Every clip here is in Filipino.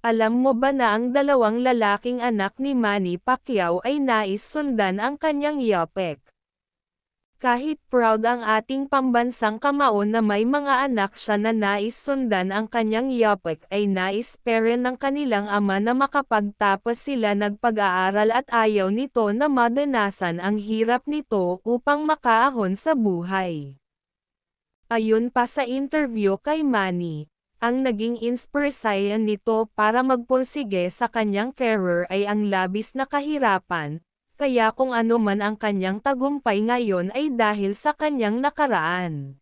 Alam mo ba na ang dalawang lalaking anak ni Manny Pacquiao ay nais sundan ang kanyang yapek? Kahit proud ang ating pambansang kamao na may mga anak siya na nais sundan ang kanyang yapek ay nais rin ng kanilang ama na makapagtapos sila nagpag-aaral at ayaw nito na madanasan ang hirap nito upang makaahon sa buhay. Ayon pa sa interview kay Manny, ang naging inspirasyon nito para magpursige sa kanyang career ay ang labis na kahirapan, kaya kung ano man ang kanyang tagumpay ngayon ay dahil sa kanyang nakaraan.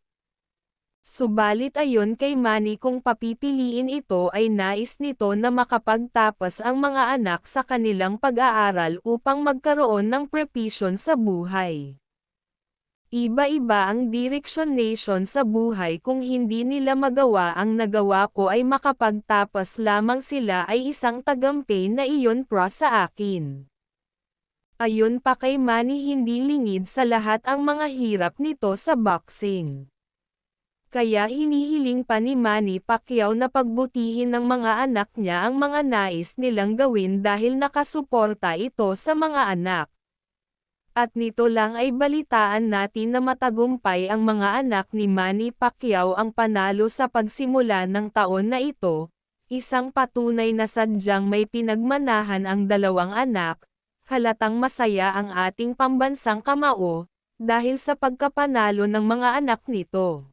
Subalit ayon kay Manny kung papipiliin ito ay nais nito na makapagtapos ang mga anak sa kanilang pag-aaral upang magkaroon ng prepisyon sa buhay. Iba-iba ang direksyon nation sa buhay kung hindi nila magawa ang nagawa ko ay makapagtapos lamang sila ay isang tagampi na iyon pro sa akin. Ayon pa kay Manny hindi lingid sa lahat ang mga hirap nito sa boxing. Kaya hinihiling pa ni Manny Pacquiao na pagbutihin ng mga anak niya ang mga nais nilang gawin dahil nakasuporta ito sa mga anak. At nito lang ay balitaan natin na matagumpay ang mga anak ni Manny Pacquiao ang panalo sa pagsimula ng taon na ito, isang patunay na sadyang may pinagmanahan ang dalawang anak, halatang masaya ang ating pambansang kamao, dahil sa pagkapanalo ng mga anak nito.